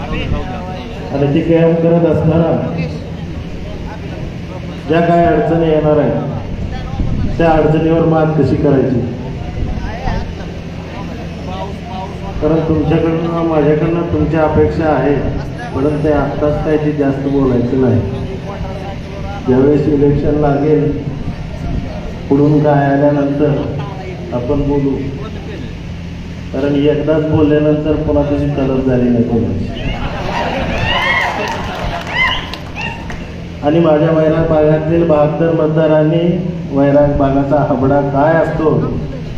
आणि ती कॅम्प करत असताना ज्या काही अडचणी येणार आहेत त्या अडचणीवर मात कशी करायची? कारण तुमच्याकडनं माझ्याकडनं तुमच्या अपेक्षा आहे म्हणून ते आत्ताच काय ते जास्त बोलायचं नाही. ज्यावेळेस इलेक्शन लागेल पुढून काय आल्यानंतर आपण बोलू. कारण एकदाच बोलल्यानंतर पुन्हा त्याची तलब झाली नाही कोणाची. आणि माझ्या वैराग भागातील बहात्तर मतदारांनी वैराग भागाचा हबडा काय असतो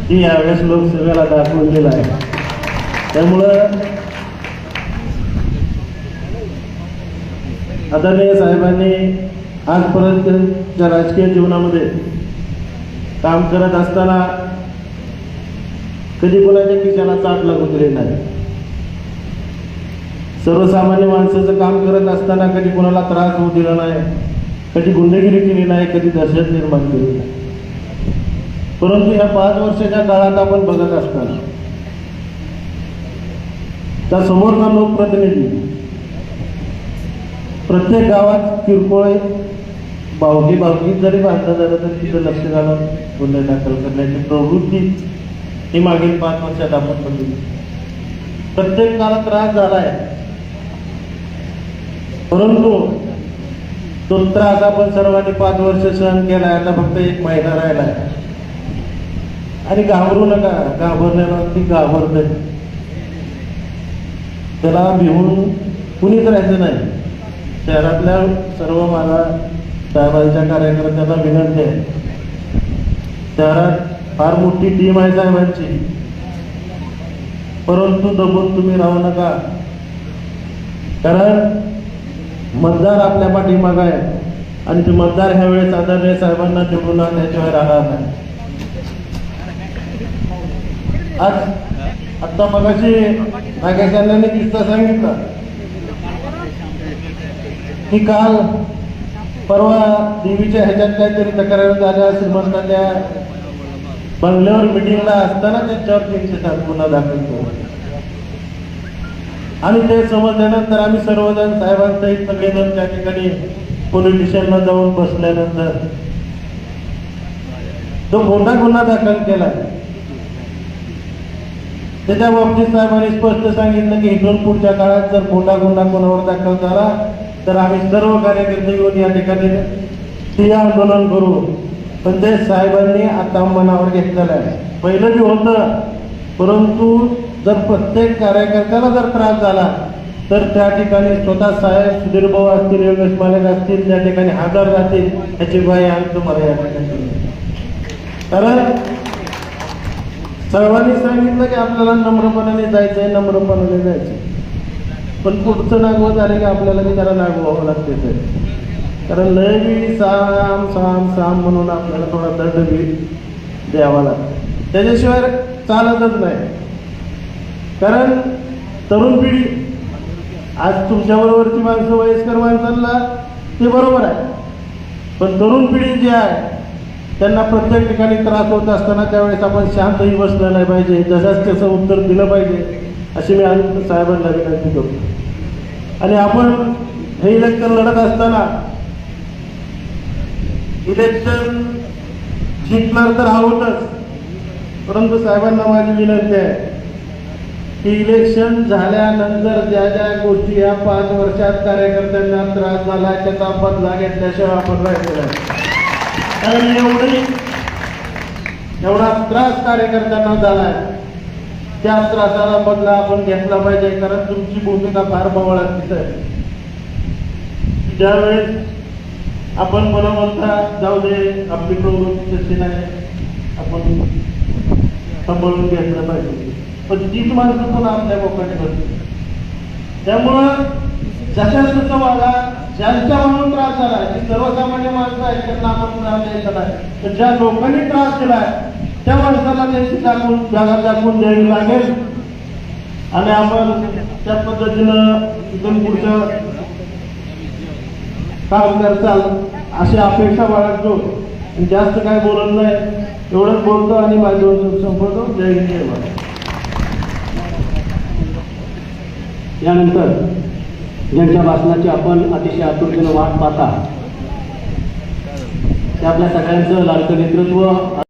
ती यावेळेस लोकसभेला दाखवून दिला आहे. त्यामुळं आदरणीय साहेबांनी आजपर्यंतच्या राजकीय जीवनामध्ये काम करत असताना कधी कोणाच्या खिशाला चाट लागू दिले नाही? सर्वसामान्य माणसाचं काम करत असताना कधी कोणाला त्रास होऊ दिला नाही कधी गुंडगिरी केली नाही कधी दहशत निर्माण केली नाही. परंतु या पाच वर्षाच्या काळात आपण बघत असताना त्या समोरचा लोकप्रतिनिधी प्रत्येक गावात किरकोळ बावगी बावगी जरी भांडणं झालं तर तिथं लक्ष घालून गुन्हे दाखल करण्याची प्रवृत्ती ही मागील पाच वर्षात आपण बघितली. प्रत्येकाला त्रास झालाय. परंतु तो त्रास आपण सर्वांनी पाच वर्ष सहन केलाय आता फक्त एक महिना राहिलाय. आणि घाबरू नका घाबरण्याला ती घाबरते त्याला भिवून कुणीच राहायचं नाही. शहरातल्या सर्व माझा साहेबांच्या कार्यकर्त्यांना विनंती आहे. शहरात फार मोठी टीम आहे साहेबांची. परंतु दबून तुम्ही राहू नका. कारण मतदार आपल्या पाठीमाग आहे. आणि ते मतदार ह्या वेळेस आदरणीय साहेबांना निवडून आणण्याशिवाय राहणार नाही. आज आता मगाशी नागेश अण्णांनी किस्सा सांगितला. की काल परवा देवीच्या ह्याच्यात काहीतरी तक्रार झाल्या श्रीमंतांच्या बंगल्यावर मिटिंगला असताना त्यांच्यावर तीनशे सात गुन्हा दाखल केला आणि ते समजल्यानंतर आम्ही सर्वजण साहेबांसहित सगळेजण त्या ठिकाणी पोलीस स्टेशनला जाऊन बसल्यानंतर तो मोठा गुन्हा दाखल केला. त्याच्या बाबतीत साहेबांनी स्पष्ट सांगितलं की इथून पुढच्या काळात जर मोठा गुन्हा कोणावर दाखल झाला तर आम्ही सर्व कार्यकर्ते येऊन या ठिकाणी ठिय्या आंदोलन करू. पण ते साहेबांनी आता मनावर घेतलेलं आहे. पहिलं बी होतं परंतु जर प्रत्येक कार्यकर्त्याला जर त्रास झाला तर त्या ठिकाणी स्वतः साहेब सुधीर भाऊ असतील योगेश मालक असतील त्या ठिकाणी हजर राहतील ह्याची बाई आम्ही तुम्हाला या ठिकाणी कारण सर्वांनी सांगितलं की आपल्याला नम्रपणाने जायचं आहे नम्रपणाने जायचं पण पुढचं नागवं झालं की आपल्याला की त्याला नागवावं लागते ते कारण लय बी साम साम साम म्हणून आपल्याला थोडा दंड बी द्यावा लागतो. त्याच्याशिवाय चालतच नाही. कारण तरुण पिढी आज तुमच्याबरोबरची माणसं वयस्कर माणसांना ते बरोबर आहे. पण तरुण पिढी जी आहे त्यांना प्रत्येक ठिकाणी त्रास होत असताना त्यावेळेस आपण शांतही बसलं नाही पाहिजे. जसंच त्याचं उत्तर दिलं पाहिजे अशी मी आनंद साहेबांना विनंती करतो. आणि आपण हे इलेक्शन लढत असताना इलेक्शन जिंकणार तर आहोतच परंतु साहेबांना माझी विनंती आहे की इलेक्शन झाल्यानंतर ज्या ज्या गोष्टी या पाच वर्षात कार्यकर्त्यांना त्रास झाला त्याचा बदला घेतल्याशिवाय आपण राहिलेला आहे कारण एवढी एवढा त्रास कार्यकर्त्यांना झालाय त्या त्रासाला बदला आपण घेतला पाहिजे कारण तुमची भूमिका फार बवळात दिसत ज्यावेळेस आपण मला म्हणता जाऊ दे आपली प्रवृत्ती तशी नाही. आपण सांभाळून घेतलं पाहिजे. पण तीच माणसं पण आपल्या मोकाने करते त्यामुळं जशा जसं वागा ज्यांच्या म्हणून त्रास झाला जी सर्वसामान्य माणसं आहेत त्यांना आपण त्रास द्यायचा नाही. तर ज्या लोकांनी त्रास दिलाय त्या माणसाला त्याची दाखवून जागा दाखवून द्यावी लागेल. आणि आपण त्या पद्धतीनं इथून पुढचं काम करताल अशी अपेक्षा बाळगतो. आणि जास्त काय बोलत नाही एवढंच बोलतो आणि माझे दोन संपवतो. जय जय भारत. यानंतर ज्यांच्या भाषणाची आपण अतिशय आतुरतेनं वाट पाहता ते आपल्या सगळ्यांचं लाडकं नेतृत्व